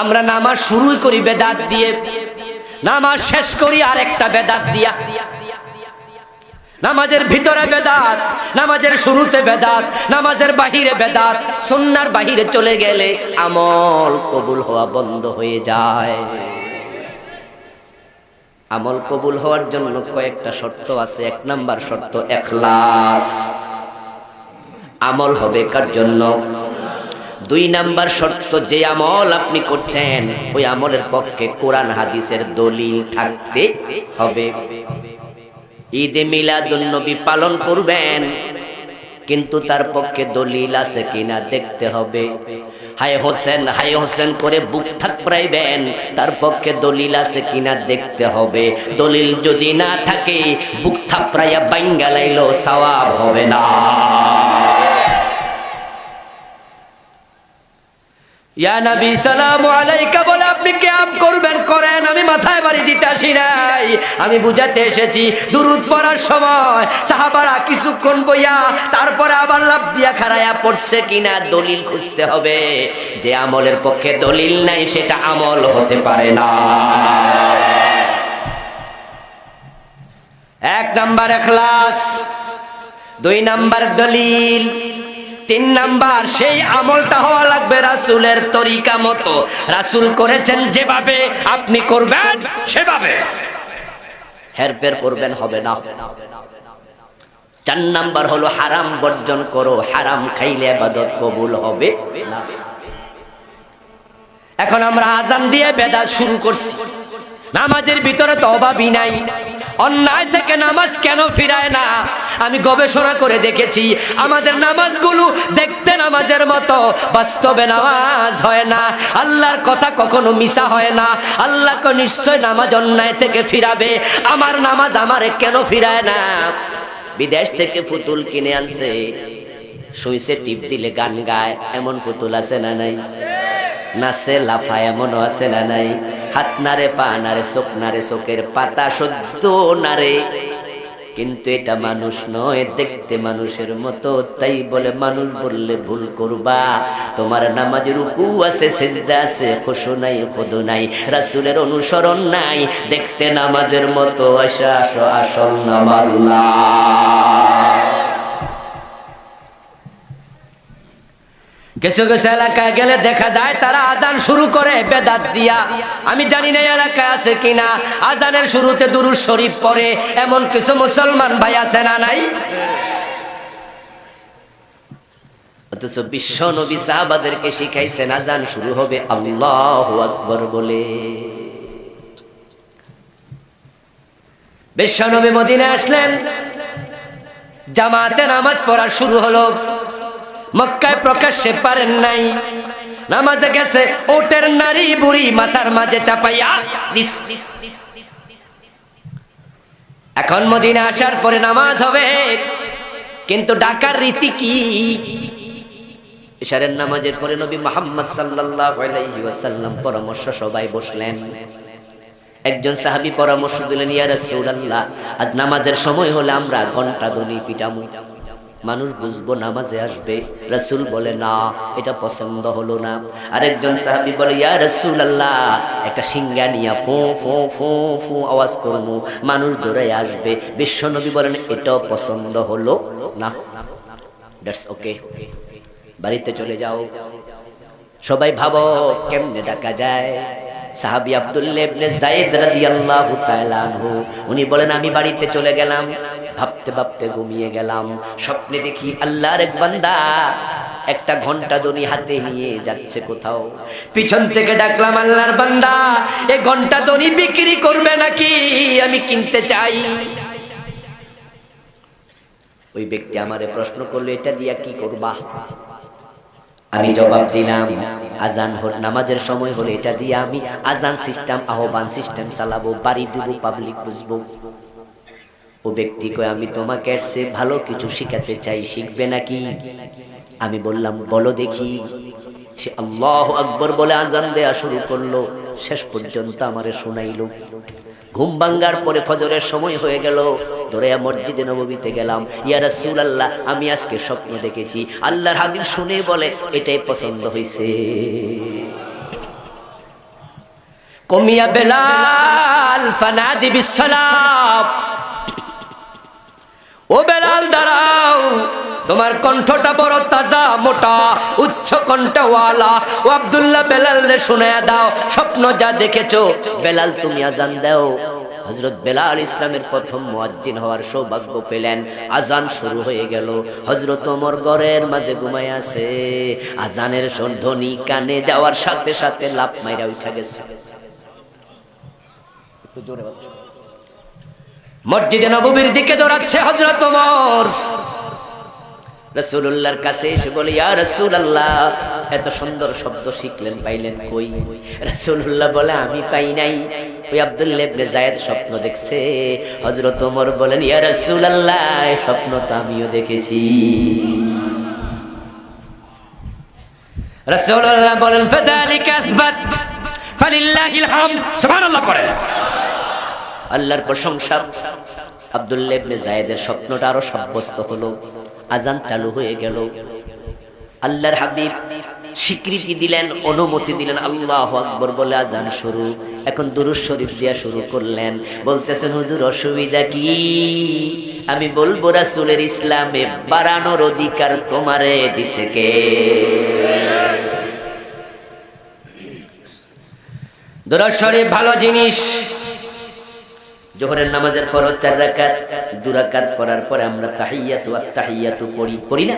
আমরা নামাজ শুরু করি বেদাত দিয়ে। নামাজ শেষ করি আরেকটা বেদাত দিয়া। নামাজের ভিতরে বেদাত, নামাজের শুরুতে বেদাত, নামাজের বাহিরে বেদাত সন্ন্যার বাহিরে চলে গেলে আমল কবুল হওয়া বন্ধ হয়ে যায়। আমল কবুল হওয়ার জন্য কয়েকটা শর্ত আছে, এক নাম্বার শর্ত, এখলাস। আমল হবে কার জন্য? দুই নাম্বার শর্ত, যে আমল আপনি করছেন, ওই আমলের পক্ষে কোরআন, হাদিসের দলিল থাকতে হবে। ঈদে মিলাদুন্নবী পালন করবেন, কিন্তু তার পক্ষে দলিল আছে কিনা দেখতে হবে। হাই হোসেন হাই হোসেন করে বুক থাকড়াইবেন তার পক্ষে দলিল আছে কিনা দেখতে হবে। দলিল যদি না থাকে, বুক থাপড়াইয়া বাঙ্গালাইলো সওয়াব হবে না। বলে আপনি করবেন, করেন, আমি মাথায় বাড়ি আমি বুঝাতে এসেছি সময় কিছুক্ষণ বইয়া আবার দিয়া পড়ছে কিনা দলিল খুঁজতে হবে। যে আমলের পক্ষে দলিল নাই, সেটা আমল হতে পারে না। এক নাম্বার এখলাস, দুই নাম্বার দলিল তিন নাম্বার, সেই আমলটা হওয়া লাগবে রাসুলের তরিকা মতো। রাসুল করেছেন যেভাবে, আপনি করবেন সেভাবে। হেরফের করবেন হবে না। চার নাম্বার হলো হারাম বর্জন করো, হারাম খাইলে আবাদত কবুল হবে এখন আমরা আজান দিয়ে বেদাত শুরু করছি। নামাজের ভিতরে তো অভাবই নাই। অন্যায় থেকে নামাজ কেন ফিরায় না? আমি গবেষণা করে দেখেছি, আমাদের নামাজগুলো দেখতে নামাজের মতো, বাস্তবে নামাজ হয় না। আল্লাহর কথা কখনো মিশা হয় না। আল্লাহকে নিশ্চয় নামাজ অন্যায় থেকে ফিরাবে। আমার নামাজ আমারে কেন ফিরায় না? বিদেশ থেকে পুতুল কিনে আনছে। সুইসে টিপ দিলে গান গায়। এমন পুতুল আছে না নাই? নাচে, লাফায়, এমনও আছে না নাই? হাত নারে পা নারে চোখ নারে চোখের পাতা সদ্য নারে কিন্তু এটা মানুষ নয়, দেখতে মানুষের মতো। তাই বলে, মানুষ বললে ভুল করবা। তোমার নামাজের উকু আছে, সেজদা আছে খুশু নাই খুদু নাই, রাসুলের অনুসরণ নাই। দেখতে নামাজের মতো, আসো আসল নামাজ কিছু কিছু এলাকায় গেলে দেখা যায়, তারা আজান শুরু করে বেদাত দিয়া। আমি জানি না এলাকায় আছে কিনা। আজানের শুরুতে দুরুদ শরীফ পড়ে, এমন কিছু মুসলমান ভাই আছে না নাই? অথচ বিশ্ব নবী সাহাবাদেরকে শিখাইছেন, আজান শুরু হবে আল্লাহ আকবর বলে। বিশ্ব নবী মদিনে আসলেন। জামাতে নামাজ পড়া শুরু হলো। মক্কায় প্রকাশ্যে পারেন নাই। নামাজে গেছে ওটের নারী বুড়ি মাথার মাঝে চাপাইয়া এখন মদিনা আসার পরে নামাজ হবে। কিন্তু ডাকার রীতি কি? ইশারের নামাজের পরে নবী মোহাম্মদ সাল্লাল্লাহু আলাইহি ওয়াসাল্লাম পরামর্শ সবাই বসলেন। একজন সাহাবী পরামর্শ দিলেন, ইয়া রাসূলুল্লাহ, আজ নামাজের সময় হলে আমরা ঘণ্টা দনি পিটামু। মানুষ বুঝব নামাজে আসবে। রাসূল বলে, না, এটা পছন্দ হলো না। আরেকজন সাহাবী বলে, ইয়া রাসূলুল্লাহ, একটা সিঙ্গা নিয়া ফো ফো ফো ফো আওয়াজ করব। মানুষ দৌড়ে আসবে। বিশ্বনবী বলেন, এটাও পছন্দ হলো না। দ্যাটস ওকে বাড়িতে চলে যাও। সবাই ভাবো, কেমনে ডাকা যায়? সাহাবি আব্দুল্লাহ উনি বলেন, আমি বাড়িতে চলে গেলাম, ভাবতে ভাবতে ঘুমিয়ে গেলাম। স্বপ্নে দেখি আল্লাহর এক বান্দা একটা ঘণ্টা দনি হাতে নিয়ে যাচ্ছে কোথাও। পিছন থেকে ডাকলাম, আল্লাহর বান্দা, এ ঘণ্টা দনি বিক্রি করবে নাকি? আমি কিনতে চাই। ওই ব্যক্তি আমারে প্রশ্ন করল, এটা দিয়া কি করবা? আমি জবাব দিলাম, আজান হল, নামাজের সময় হলে, এটা দিয়ে আমি আজান সিস্টেম আহ্বান সিস্টেম চালাবো, বাড়ি দিব পাবলিক বুঝব ও ব্যক্তি কয়, আমি তোমাকে সে ভালো কিছু শিখাতে চাই, শিখবে নাকি? আমি বললাম, বলো দেখি। সে আল্লাহ আকবর বলে আজান দেয়া শুরু করল, শেষ পর্যন্ত আমারে শোনাইলো। ঘুম ভাঙ্গার পরে ফজরের সময় হয়ে গেল। দৌড়াইয়া মসজিদে নবীতে গেলাম। ইয়া রাসূল আল্লাহ আমি আজকে স্বপ্ন দেখেছি। আল্লাহর হাবিব শুনে বলে, এটাই পছন্দ হয়েছে কমিয়া বেলাল ফানাদি বিসালাম ও বেলাল, দাঁড়াও। তোমার কণ্ঠটা বড় তাজা, মোটা, উচ্চ কণ্ঠওয়ালা। ও আব্দুল্লাহ বেলাল রে শুনে দাও, স্বপ্ন যা দেখেছ। বেলাল, তুমি আজান দাও। হজরত বেলাল ইসলামের প্রথম মুয়াজ্জিন হওয়ার সৌভাগ্য পেলেন। আজান শুরু হয়ে গেল। হজরত ওমর ঘরের মাঝে ঘুমায় আছে। আজানের ধ্বনি কানে যাওয়ার সাথে সাথে লাভ মাইরা উঠা গেছে। মসজিদে নববীর দিকে দৌড়াচ্ছে হজরত ওমর। রসুল্লাহর কাছে এসে বলে, ইয়া রসুল্লাহ এত সুন্দর শব্দ শিখলেন, পাইলেন কই? রসুল্লাহ বলে, আমি পাই নাই। ওই আব্দুল্লাহ জায়েদ স্বপ্ন দেখছে। হযরত ওমর বলেন, ইয়া এই স্বপ্ন তো আমিও দেখেছি। রাসূলুল্লাহ বলেন, ফাযালিকা আসবাত, ফালিল্লাহিল হামদ। সুবহানাল্লাহ পড়েন আল্লাহর প্রশংসা। আব্দুল্লাহ ইবনে জায়েদের স্বপ্নটা আরও সাব্যস্ত হলো আজান চালু হয়ে গেল। আল্লাহর হাবিব স্বীকৃতি দিলেন, অনুমতি দিলেন, আল্লাহ আকবর বলে আজান শুরু। এখন দুরুজ শরীফ দিয়া শুরু করলেন। বলতেছেন, হুজুর, অসুবিধা কি? আমি বলব, রাসূলের ইসলামে বাড়ানোর অধিকার তোমারে দিছে কে? দুরুজ শরীফ ভালো জিনিস। জোহরের নামাজের পর চার রাকাত, দু রাকাত পড়ার পরে আমরা তাহিয়াতু আর তাহিয়াতু পড়ি পড়ি না?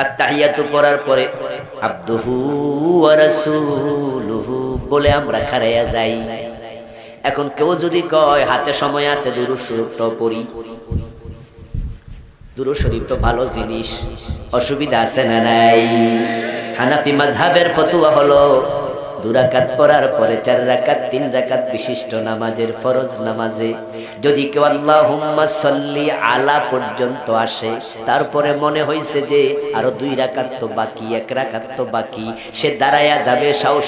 আর তাহিয়াতু পড়ার পরে আব্দুহু রাসূলুহু বলে আমরা খারাইয়া যাই। এখন কেউ যদি কয়, হাতে সময় আছে দুরুদ শরীফটাও পড়ি। দুরুদ শরীফ তো ভালো জিনিস, অসুবিধা আছে না নাই? হানাফি মাযহাবের ফতোয়া হলো দুরাকাত পড়ার পরে চার রাকাত, তিন রাকাত বিশিষ্ট নামাজের ফরজ নামাজে। যদি কেউ আল্লাহুম্মা সাল্লি আলা পর্যন্ত আসে, তারপরে মনে হইছে যে আরও দুই রাকাত তো বাকি, এক রাকাত তো বাকি, সে দাঁড়ায়া যাবে, সাও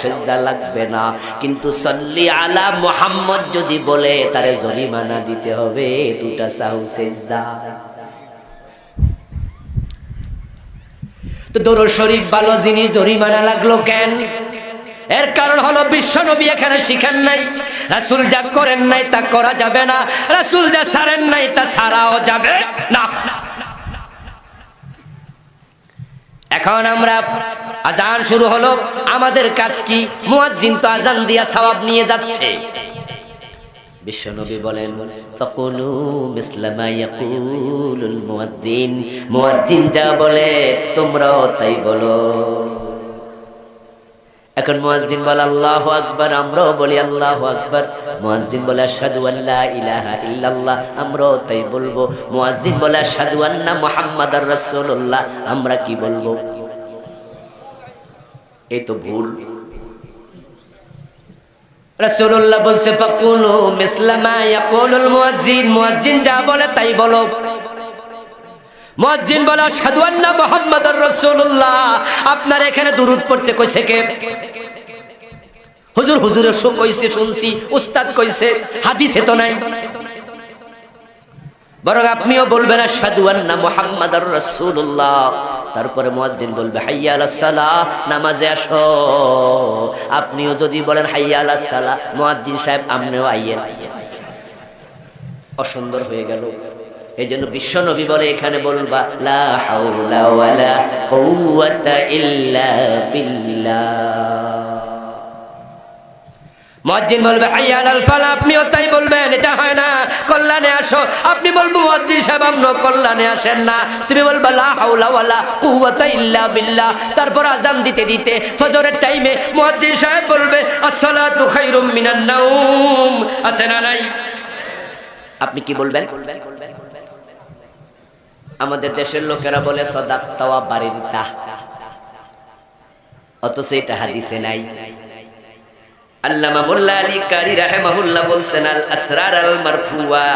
লাগবে না। কিন্তু সাল্লি আলা মুহাম্মদ যদি বলে, তারে জরিমানা দিতে হবে, দুটা সাহু সেজদা। তো দরুদ শরীফ ভালো জিনিস, জরিমানা লাগল কেন? এর কারণ হলো বিশ্ব নবী এখানে শিখেন নাই। রাসুল যা করেন নাই তা করা যাবে না। রাসুল যা সারেন নাই তা সারাও যাবে না। এখন আমরা আজান শুরু হলো। আমাদের কাজ কি? মুয়াজ্জিন তো আজান দিয়া সওয়াব নিয়ে যাচ্ছে। বিশ্বনবী বলেন, ফাকুলু মিসলামা ইয়াকুলুল মুয়াজ্জিন। মুয়াজ্জিন যা বলে, তোমরাও তাই বলো। এখন মুয়াজ্জিন বলে, আল্লাহু আকবার। আমরাও বলি, আল্লাহু আকবার। মুয়াজ্জিন বলে, আশহাদু আল্লা ইলাহা ইল্লাল্লাহ। আমরাও তাই বলব। মুয়াজ্জিন বলে, আশহাদু আন্না মুহাম্মাদার রাসূলুল্লাহ। আমরা কি বলব? এই তো ভুল। রাসূলুল্লাহ বলছে, ফাকুলু মিসলামা ইয়াকুলুল মুয়াজ্জিন। মুয়াজ্জিন যা বলে তাই বলো। মুয়াজ্জিন বলে, আশহাদু আন্না মুহাম্মাদার রাসূলুল্লাহ। আপনার এখানে দুরূদ পড়তে কইছে কে? হুজুর হুজুরের শো কইছে, শুনছি, উস্তাদ কইছে, হাদিসে তো নাই। বরং আপনিও বলবেন তারপরে বলবে নামাজে আসো। আপনিও যদি বলেন, হাইয়া আলাস সাহেব আপনিও আইয়েন। অসুন্দর হয়ে গেল। এই জন্য বিশ্ব নবী বলে এখানে বলবা লা হাওলা ওয়ালা কুওয়াতা ইল্লা বলবে আপনিও তাই বলবেন, এটা হয় না, কল্যাণে আসো। আপনি বলব, মুয়াজ্জিন সাহেব আপনি কল্যাণে আসেন না। তুমি বলবা, লা হাওলা ইল্লা বিল্লাহ। তারপর আজান দিতে দিতে ফজরের টাইমে মুয়াজ্জিন সাহেব বলবে, আসসালাতু খায়রুম মিনান নাওম। আছে না নাই? আপনি কি বলবেন? আমাদের দেশের লোকেরা বলে সদাক্তাওয়া বাড়ির তাহ। অথচ এটা হাদিসে নাই। আল্লামা মোল্লা আলী কারি রাহেমাহুল্লাহ বলছেন, আল আসরার আল মারফুয়া।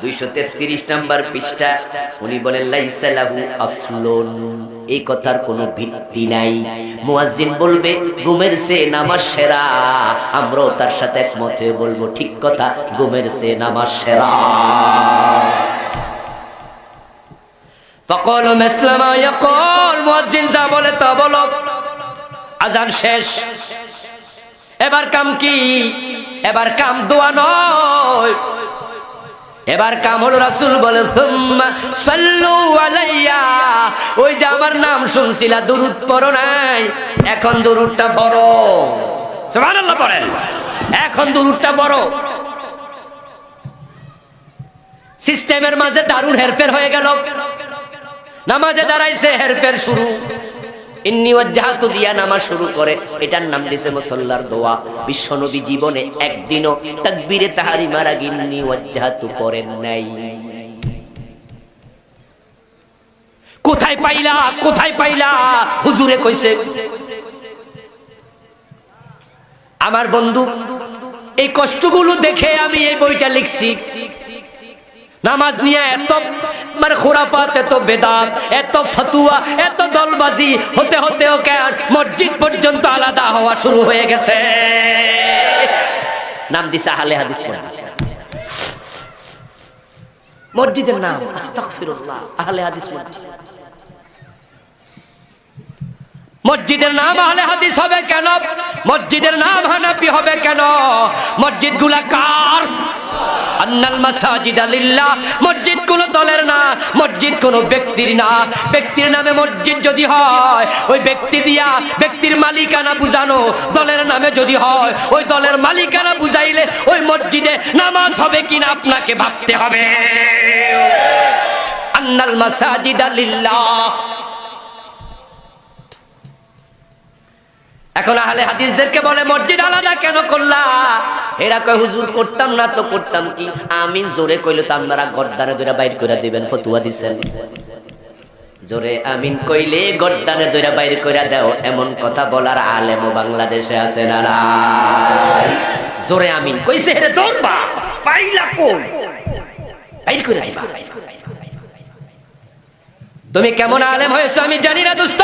233 নাম্বার পৃষ্ঠা, উনি বলেন, লাইসা লাহু আসলুন। এই কথার কোনো ভিত্তি নাই। মুয়াজ্জিন বলবে, ঘুমের সে নামাজ সেরা। আমরাও তার সাথে একমত হয়ে বলব, ঠিক কথা, ঘুমের সে নামাজ সেরা। বলে আজান শেষ। এবার কাম কি? এবার কাম দোয়া নয়। এবার কাম হলো রাসুল বলে ওই যে আমার নাম শুনছিলা, দুরুদ পড়ো নাই। এখন দুরুদটা বড় পড়েন। এখন দুরুদটা বড় সিস্টেমের মাঝে দারুণ হেরফের হয়ে গেল। নামাজে দাঁড়াইছে হেরফের শুরু। দিয়া নামাজ শুরু করে। এটার নাম কোথায় পাইলা? কোথায় পাইলা? হুজুরে কইছে। আমার বন্ধু, এই কষ্টগুলো দেখে আমি এই বইটা লিখছি। নামাজ নিয়ে এত মানে খোরাপাত এত বেদাত, এত ফতুয়া, এত দলবাজি, হতে হতে ওকে আর মসজিদ পর্যন্ত আলাদা হওয়া শুরু হয়ে গেছে। নাম দিছে আহলে হাদিস মসজিদ মসজিদের নাম, আস্তাগফিরুল্লাহ, আহলে হাদিস মসজিদ মসজিদের নাম আহলে হাদিস হবে কেন? মসজিদের নাম হানাফি হবে কেন? মসজিদগুলা কার? মাসাজিদ কোন দলের না, মসজিদ কোন ব্যক্তির না। ব্যক্তির নামে মসজিদ যদি হয়, ওই ব্যক্তি দিয়া ব্যক্তির মালিকানা বুঝানো দলের নামে যদি হয়, ওই দলের মালিকানা বুঝাইলে ওই মসজিদে নামাজ হবে কিনা আপনাকে ভাবতে হবে। আন্নাল মাসাজিদ লিল্লাহ এখন আহলে হাদিসদেরকে বলে, মসজিদ আলাদা কেন করলা? এরা কয়, হুজুর, করতাম না তো করতাম কি? আমি জোরে কইলে তো আপনারা গর্দানে ধরে বাইর করে দিবেন, ফতুয়া দিছেন। জোরে আমিন কইলে গর্দানে ধরে বাইর করে দাও, এমন কথা বলার আলেম বাংলাদেশে আছে না জোরে আমিন কইছে, হেরে দৌড়বা পাইলা কই? বাইর করে দিবা। তুমি কেমন আলেম হয়েছো আমি জানি না, দোস্ত।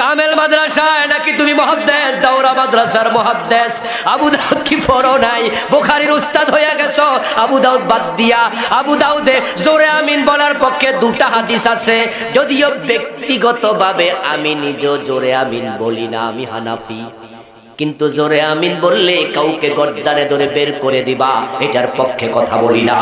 কামেল মাদ্রাসায় নাকি তুমি মহাদ্দেশ? দাওরা মাদ্রাসার মহাদ্দেশ। আবু দাউদ কি পড়ো নাই? বুখারীর উস্তাদ হয়ে গেছো? আবু দাউদ বাদ দিয়া। আবু দাউদে জোরে আমিন বলার পক্ষে দুটা হাদিস আছে। যদিও ব্যক্তিগতভাবে আমি নিজ জোরে আমিন বলি না, আমি হানাফি। কিন্তু জোরে আমিন বললে কাউকে গর্দানে ধরে বের করে দিবা, এটার পক্ষে কথা বলি না।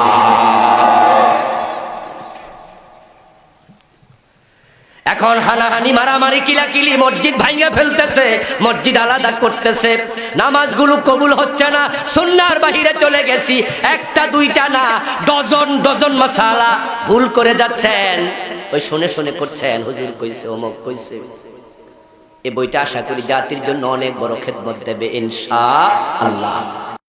এখন হানাহানি, মারামারি, কিলাকিলি মসজিদ ভাঙ্গা ফেলতেছে, মসজিদ আলাদা করতেছে। নামাজগুলো কবুল হচ্ছে না সুন্নার বাহিরে চলে গেছি, একটা, দুইটা না, ডজন ডজন মশালা। ভুল করে যাচ্ছেন। ওই শুনে শুনে করছেন, হুজুর কইছে, অমুক কইছে। এই বইটা আশা করি জাতির জন্য অনেক বড় খেদমত দেবে, ইনশা আল্লাহ।